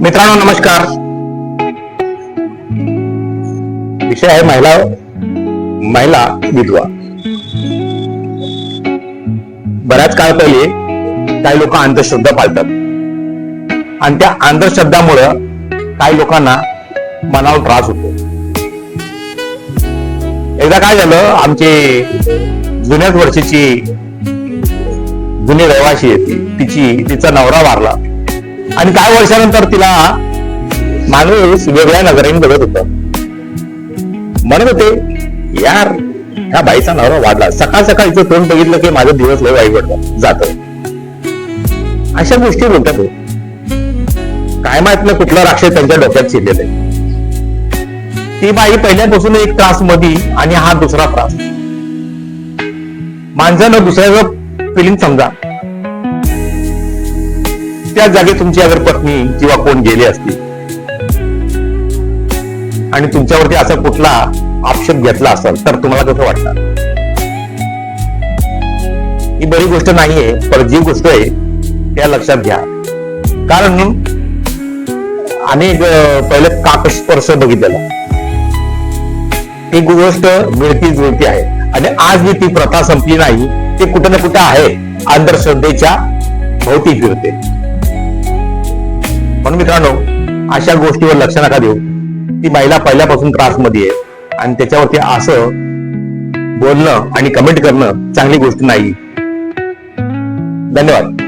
मित्रांनो नमस्कार. विषय आहे महिला महिला विधवा. बऱ्याच काळ पहिले काही लोक अंधश्रद्धा पाळतात. आणि त्या अंधश्रद्धामुळं काही लोकांना मनावर त्रास होतो. एकदा काय झालं आमचे जुन्याच वर्षीची जुनी रहिवाशी आहे ती तिची तिचा नवरा वारला. आणि काही वर्षानंतर तिला माणूस वेगळ्या नजरेने बघत होता. म्हणत होते यार ह्या बाईचा नवरा वाढला. सकाळ सकाळीचं तोंड बघितलं की माझा दिवस लय वाईट जात. अशा गोष्टी बोलतात काय माहीत नाही कुठला राक्षस त्यांच्या डोक्यात शिरलेला आहे. ती बाई पहिल्यापासून एक त्रास मधी आणि हा दुसरा त्रास. माणसानं दुसऱ्याचं फिलिंग समजा. त्या जागी तुमची अगर पत्नी किंवा कोण गेली असती आणि तुमच्यावरती असा कुठला आक्षेप घेतला असेल तर तुम्हाला कसं वाटणार? ही बरी गोष्ट नाहीये पण जी गोष्ट आहे त्या लक्षात घ्या. कारण अनेक पहिले काकस्पर्श बघितलेला. ही गोष्ट मिळती जुळती आहे. आणि आज मी ती प्रथा संपली नाही ते कुठे ना कुठे आहे अंधश्रद्धेच्या भोवती फिरते. म्हणून मित्रांनो अशा गोष्टीवर लक्ष नका देऊ. ती महिला पहिल्यापासून त्रासमध्ये आहे आणि त्याच्यावरती असं बोलणं आणि कमेंट करणं चांगली गोष्ट नाही. धन्यवाद.